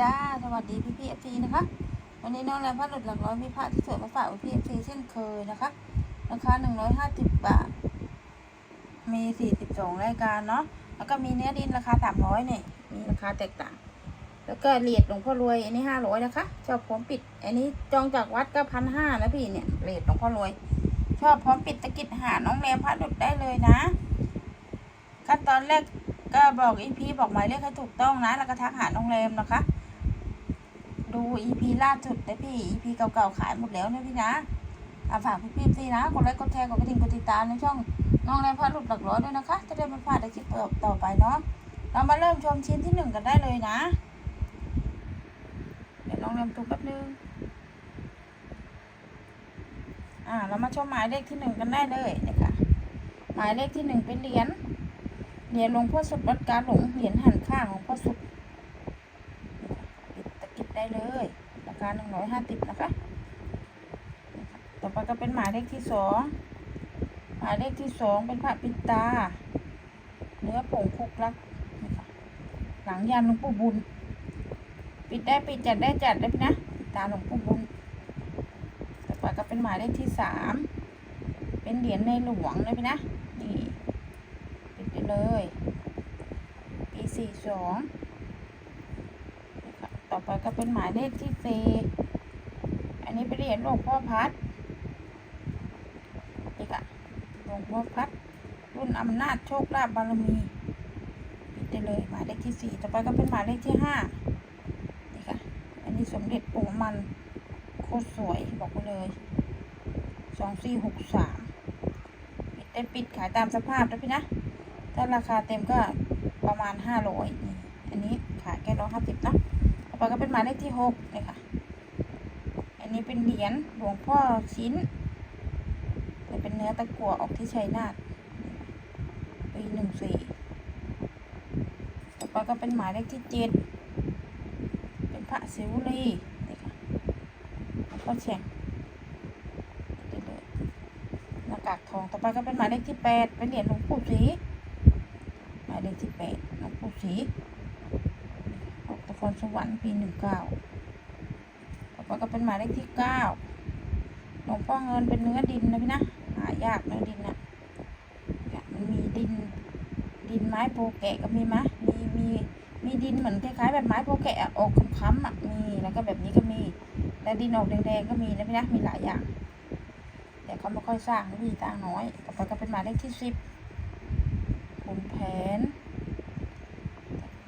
จ้า สวัสดีพี่พีเอฟซีนะคะ วันนี้น้องแรมพระหลุดหลักร้อยมีพระที่สวยมาฝากพี่เอฟซีเช่นเคยนะคะ ราคาหนึ่งร้อยห้าสิบบาท มีสี่สิบสองรายการเนาะ แล้วก็มีเนื้อดินราคาสามร้อยเนี่ย มีราคาแตกต่าง แล้วก็เหรียญหลวงพ่อรวย อันนี้ห้าร้อยนะคะชอบพร้อมปิด อันนี้จองจากวัดก็พันห้านะพี่เนี่ย เหรียญหลวงพ่อรวย ชอบพร้อมปิดตะกิดหาน้องแรมพระหลุดได้เลยนะ ขั้นตอนแรกก็บอกอีพีบอกหมายเลขให้ถูกต้องนะ แล้วก็ทักหาน้องแรมนะคะ ดูอีพีล่าสุดนะพี่อีพีเก่าๆขายหมดแล้วนะพี่นะอาฝากพี่พี่ซีนะกดไลค์กดแชร์กดกระดิ่งกดติดตามในช่องน้องแรมพระหลุดหลักร้อยด้วยนะคะ จะได้ไม่พลาดในคลิปต่อไปเนาะเรามาเริ่มชมชิ้นที่หนึ่งกันได้เลยนะ เดี๋ยวน้องแรมตูแป๊บนึงอ่าเรามาชมหมายเลขที่หนึ่งกันได้เลยนะคะหมายเลขที่หนึ่งเป็นเหรียญเหรียญหลวงพ่อสุดวัดกาหลงเหรียญหันข้างของพ่อสุด ได้เลย ราคาหนึ่งร้อยห้าสิบนะคะ ต่อไปก็เป็นหมายเลขที่สองหมายเลขที่สองเป็นพระปิดตา เนื้อผงคุกลักนะคะหลังยันหลวงปู่บุญ ปิดได้ปิดจัดได้จัดได้นะปิดตาหลวงปู่บุญ ต่อไปก็เป็นหมายเลขที่สามเป็นเหรียญในหลวงเลยพี่นะนี่ปิดได้เลยปีสี่สอง ต่อไปก็เป็นหมายเลขที่สี่อันนี้เป็นเหรียญหลวงพ่อพัดอีกอะหลวงพ่อพัด รุ่นอำนาจโชคลาภบารมีปิดได้เลยหมายเลขที่สี่ต่อไปก็เป็นหมายเลขที่ห้านี่ค่ะ อันนี้สมเด็จปู่มันโคตรสวยบอกไปเลยสองสี่หกสามปิดได้ปิดขายตามสภาพนะพี่นะ ถ้าราคาเต็มก็ประมาณห้าร้อยนี่อันนี้ขายแค่ร้อยห้าสิบนะต่อ ไปก็เป็นหมายเลขที่หกเลยค่ะ อันนี้เป็นเหรียญหลวงพ่อชิ้นจะเป็นเนื้อตะกั่วออกที่ชัยนาทปีหนึ่งสี่ต่อไปก็เป็นหมายเลขที่เจ็ดเป็นพระศิวลีนี่ค่ะหลวงพ่อแฉงเดี๋ยวๆหน้ากากทองต่อไปก็เป็นหมายเลขที่แปดเป็นเหรียญหลวงปู่ศรีหมายเลขที่แปดหลวงปู่ศรี ออกตะกอนสวรรค์ปีหนึ่งเก้าต่อไปก็เป็นหมายเลขที่เก้าหลวงพ่อเงินเป็นเนื้อดินนะพี่นะ หายากเนื้อดินนะเนี่ยมันมีดิน ดินไม้โปแกะก็มีมะมีมีมีดินเหมือนคล้ายๆแบบไม้โปแกะออกค้ำๆอะมี แล้วก็แบบนี้ก็มี และดินออกแดงๆก็มีนะพี่นะ มีหลายอย่าง แต่เขาไม่ค่อยสร้างมีตังค์น้อย ต่อไปก็เป็นหมายเลขที่สิบขุนแผน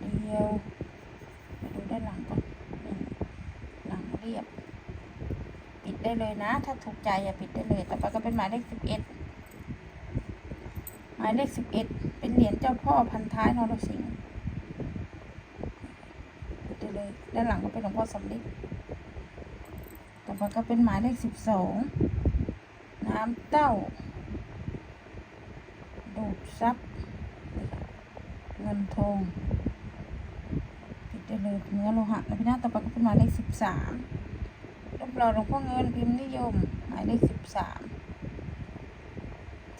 เดียว ด้านหลังก่อนหลังเรียบ ปิดได้เลยนะ ถ้าถูกใจอย่าปิดได้เลยต่อไปก็เป็นหมายเลขสิบเอ็ดหมายเลขสิบเอ็ดเป็นเหรียญเจ้าพ่อพันท้ายนรสิงห์ปิดได้เลย ด้านหลังก็เป็นหลวงพ่อสำลิดต่อไปก็เป็นหมายเลขสิบสองน้ำเต้า ดูดซับเงินทอง ปิดได้เลยเนื้อโลหะนะพี่นะต่อไปก็เป็นหมายเลขสิบสามรูปหล่อหลวงพ่อเงินพิมพ์นิยม หมายเลขสิบสาม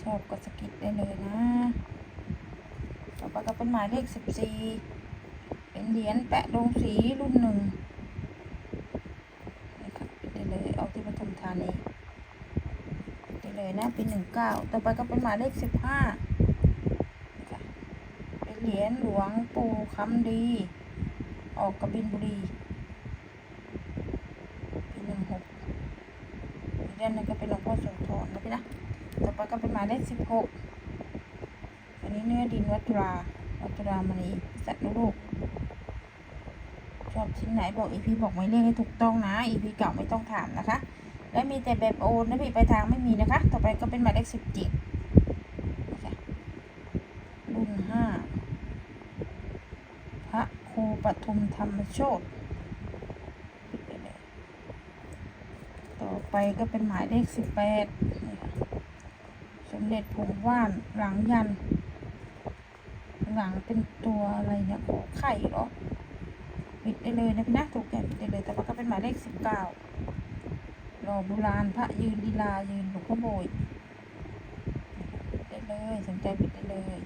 ชอบก็สกิดได้เลยนะ ต่อไปก็เป็นหมายเลขสิบสี่เป็นเหรียญแปะลงสีรุ่นหนึ่งนะครับปิดได้เลยเอาที่ปทุมธานีได้เลยนะปีหนึ่งเก้าต่อไปก็เป็นหมายเลขสิบห้าเป็นเหรียญหลวงปู่คำดี ออกกบินบุรีปีหนึ่งหกอีกเดือนหนึงก็เป็นหลวงพ่อโสธรนะพี่นะต่อไปก็เป็นหมายเลขสิบหกอันนี้เนื้อดินวัตราวัตรามณีสัตว์ลูกชอบชิ้นไหนบอกอีพีบอกไม่เลขให้ถูกต้องนะอีพีเก่าไม่ต้องถามนะคะ และมีแต่แบบโอนนะพี่ไปทางไม่มีนะคะ ต่อไปก็เป็นหมายเลขสิบเจ็ด รุ่นห้า พระครู ปทุมธรรมโชตต่อไปก็เป็นหมายเลขสิบแปดสมเด็จผงว่านหลังยัน หลังเป็นตัวอะไรเนี่ยขอไข่เหรอปิดได้เลยนะพี่นะถูกใจปิดได้เลยแต่ว่าก็เป็นหมายเลขสิบเก้ารอโบราณพระยืนลีลายืนหลวงพ่อโบยปิดได้เลยสนใจปิดได้เลย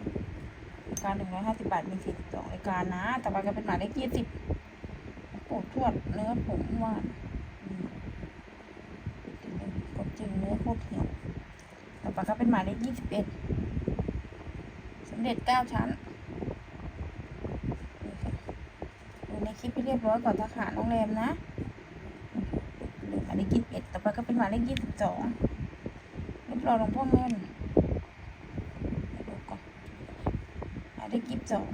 รายการหนึ่งร้อยห้าสิบบาทมีสี่สิบสองรายการนะ ต่อไปก็เป็นหมายเลขยี่สิบปู่ทวดเนื้อผงหวานกดจึงเนื้อโคตรเหี่ยวต่อไปก็เป็นหมายเลขยี่สิบเอ็ดสมเด็จเก้าชั้นดูในคลิปให้เรียบร้อยก่อนทักหาน้องแรมนะหมายเลขยี่สิบเอ็ดต่อไปก็เป็นหมายเลขยี่สิบสองรียบรอหลวงพ่อเงินเดี๋ยวดูก่อนหมาย เลขยี่สิบสอง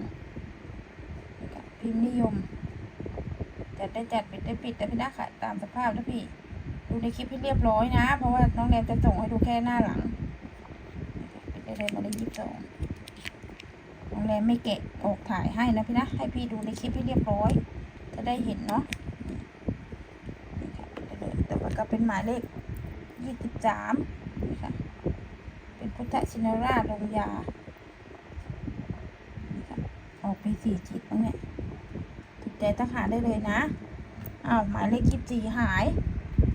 พิมพ์นิยม จัดได้จัดปิดได้ปิดแต่พี่นะค่ะตามสภาพนะพี่ ดูในคลิปให้เรียบร้อยนะ เพราะว่าน้องแนนจะส่งให้ดูแค่หน้าหลังปิดได้เลยมาได้ยี่สิบสองน้องแนนไม่แกะออกถ่ายให้นะพี่นะ ให้พี่ดูในคลิปให้เรียบร้อย จะได้เห็นเนาะแต่ว่าก็เป็นหมายเลขยี่สิบสามนี่ค่ะ เป็นพุทธชินราชลงยา ออกไปสี่จิตบ้างเนี่ยถูกใจทหาได้เลยนะอ้าวหมายเลขยี่สิบสี่หาย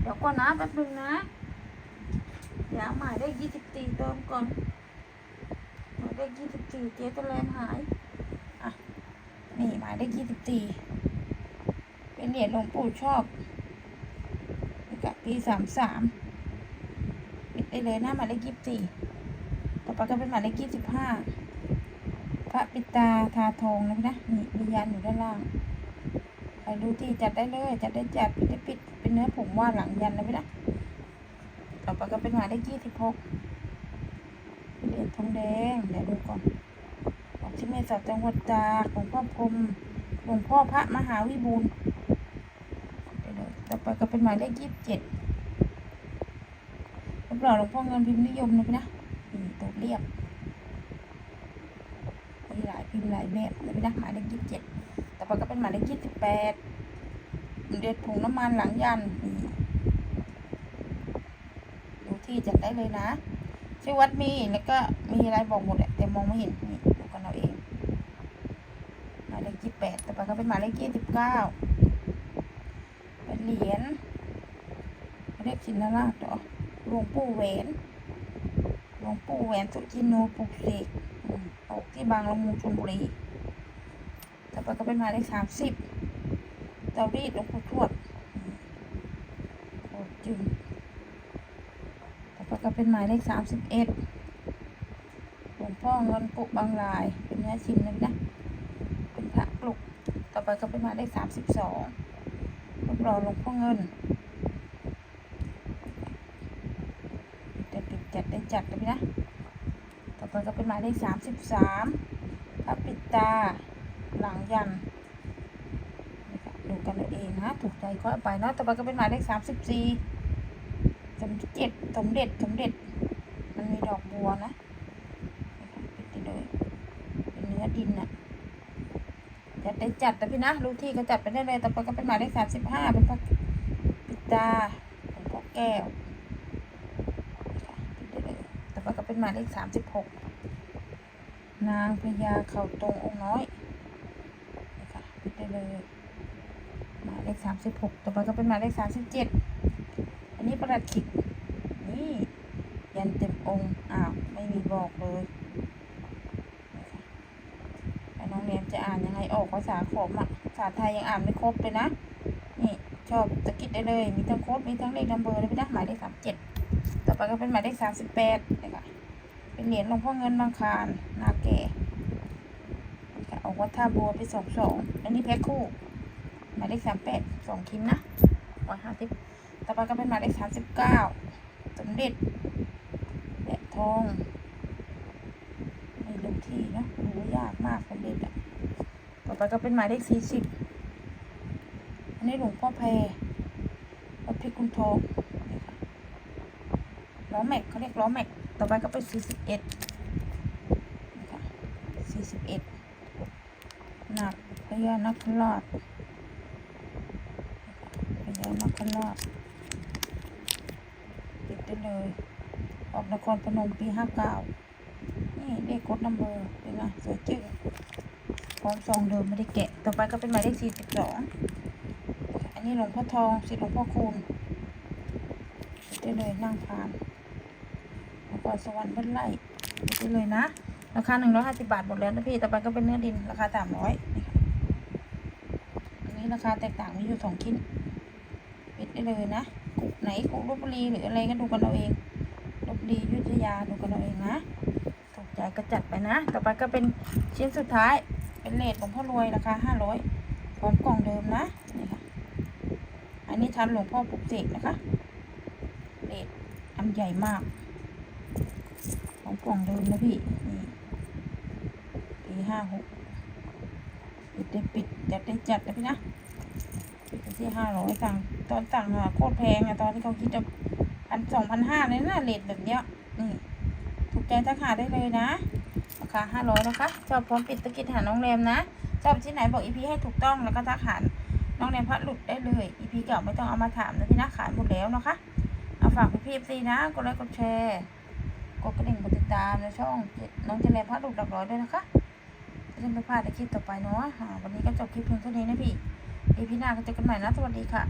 เดี๋ยวก่อนนะแป๊บนึงนะเดี๋ยวหมายเลขยี่สิบสี่เติมก่อนหมายเลขยี่สิบสี่เจ๊ตะแลนหายอะนี่หมายเลขยี่สิบสี่เป็นเหรียญหลวงปู่ชอบกับปีสามสามปิดได้เลยนะหมายเลขยี่สิบสี่ต่อไปก็เป็นหมายเลขยี่สิบห้า ระปิตาทาทองนะนะนี่มียันอยู่ด้านล่างใครดูที่จัดได้เลย จัดได้จัดปิดได้ปิดเป็นเนื้อผงว่าหลังยันนะพี่นะต่อไปก็เป็นหมายเลขยี่สิบหกเหรียญทองแดงเดี๋ยวดูก่อนออกที่เมษาจังหวัดตากหลวงพ่อพรมหลวงพ่อพระมหาวิบูลเดี๋ยวเลยต่อไปก็เป็นหมายเลขยี่สิบเจ็ดรียบรอยหลวงพ่อเงินพิมพ์นิยมนะพี่นะตัวเรียบ มีหลายพิมพ์หลายแบบเลยนะหมายเลขยี่สิบเจ็ดแต่อก็เป็นหมายเลขยี่สิบแปดเด็ดผงน้ำมันหลังยันดูที่จัดได้เลยนะชื่อวัดมีแล้วก็มีอะไรบอกหมดแหละแต่มองไม่เห็นนี่ดูกันเอาเองหมายเลขยี่สิบแปดแต่อก็เป็นหมายเลขยี่สิบเก้าเป็นเหรียญเรียกชินราชเหรอหลวงปู่แหวนหลวงปู่แหวนสุจินโนปุกเสก ออกที่บางละมุงชลบุรีต่อไปก็เป็นหมายเลขสามสิบเตารีดหลวงปู่ทวดโอ้จึงต่อไปก็เป็นหมายเลขสามสิบเอ็ดหลวงพ่อเงินปุกบางลาย เป็นเนื้อชิมเลยนะ เป็นพระปลุก ต่อไปก็เป็นหมายเลขสามสิบสองรูปหล่อหลวงพ่อเงินจะปิดจัดได้จัดเลยนะ ต่อไปก็เป็นหมายเลขสามสิบสามพระปิดตา หลังยันนะคะดูกันเอาเองนะถูกใจก็เอาไปเนาะต่อไปก็เป็นหมายเลขสามสิบสี่สมเจ็ดสมเด็จสมเด็จ มันมีดอกบัวนะปิดไปเลยเป็นเนื้อดินน่ะจัดได้จัดแต่พี่นะรู้ที่ก็จัดไปได้เลยต่อไปก็เป็นหมายเลขสามสิบห้าเป็นพระปิดตาหลวงพ่อแก้วนี่ค่ะปิดได้เลยต่อไปก็เป็นหมายเลขสามสิบหก นางพญาเขาตรงองค์น้อยนี่ค่ะปิดได้เลยหมายเลขสามสิบหกต่อไปก็เป็นหมายเลขสามสิบเจ็ดอันนี้ประหลัดขิกนี่ยันเต็มองค์อ้าวไม่มีบอกเลยแล้วน้องเรียนจะอ่านยังไงออกภาษาขอมอะภาษาไทยยังอ่านไม่ครบเลยนะนี่ชอบสะกิดได้เลย มีทั้งโค้ดมีทั้งเลขนัมเบอร์เลยพี่นะหมายเลขสามเจ็ดต่อไปก็เป็นหมายเลขสามสิบแปดนี่ค่ะ เป็นเหรียญหลวงพ่อเงินบางคารนาแก่ออกวัดท่าบัวไปสองสองอันนี้แพ็คคู่หมายเลขสามแปดสองคิมนะร้อยห้าสิบต่อไปก็เป็นหมายเลขสามสิบเก้าสมเด็จแหละทองไม่รู้ที่นะรู้ยากมากสมเด็จอะต่อไปก็เป็นหมายเลขสี่สิบอันนี้หลวงพ่อแพรวัดพิกุลทองล้อแม็กเขาเรียกล้อแม็ก ต่อไปก็เป็นสี่สิบเอ็ดนะคะสี่สิบเอ็ดหนักพญานาคราชพญานาคราชติดได้เลย ออกนครพนมปีห้าเก้านี่เลขกดนัมเบอร์เป็นไงสวยจึ้งพร้อมซองเดิมไม่ได้แกะ ต่อไปก็เป็นหมายเลขสี่สิบสองอันนี้หลวงพ่อทองสิหลวงพ่อคูณติดได้เลยนั่งทาน นครสวรรค์เบิ้ลไล่ไปเลยนะ ราคาหนึ่งร้อยห้าสิบาทหมดแล้วนะพี่ ต่อไปก็เป็นเนื้อดินราคาสามร้อยอันนี้ราคาแตกต่างมีอยู่สองชิ้น ปิดได้เลยนะกุไหนกุลบบุรีหรืออะไรก็ดูกันเอาเองลบบุรียุทธยาดูกันเอาเองนะถูกใจก็จัดไปนะ ต่อไปก็เป็นชิ้นสุดท้าย เป็นเลทหลวงพ่อรวยราคาห้าร้อยพร้อมกล่องเดิมนะ นี่ค่ะ อันนี้ทันหลวงพ่อปุกเสกนะคะเลทอันใหญ่มาก ของกล่องเดิมนะพี่ นี่ปีห้าหกปิดได้ปิดจัดได้จัดนะพี่นะปิดที่ห้าร้อยต่งตอนต่งหาโคตรแพงอะตอนที่เขาคิดจะพันสองพันห้าเลยนะเลทแบบเนี้ยนี่ถูกใจทักหาได้เลยนะราคาห้าร้อยนะคะชอบพร้อมปิดตะกิดหาน้องแรมนะชอบที่ไหนบอกอีพีให้ถูกต้องแล้วก็ทักหาน้องแรมพัดหลุดได้เลยอีพีเก่าไม่ต้องเอามาถามนะพี่นะขายหมดแล้วนะคะเอาฝากพี่พีฟซีนะกดไลค์กดแชร์ ดกระดิ่งกดติดตามในช่องน้องเจริญพัดหลุดหลักร้อยด้วยนะคะจะได้ไม่พลาดในคลิปต่อไปเนาะวันนี้ก็จบคลิปเพียงเท่านี้นะพี่อีพีหน้าก็เจอกันใหม่นะสวัสดีค่ะ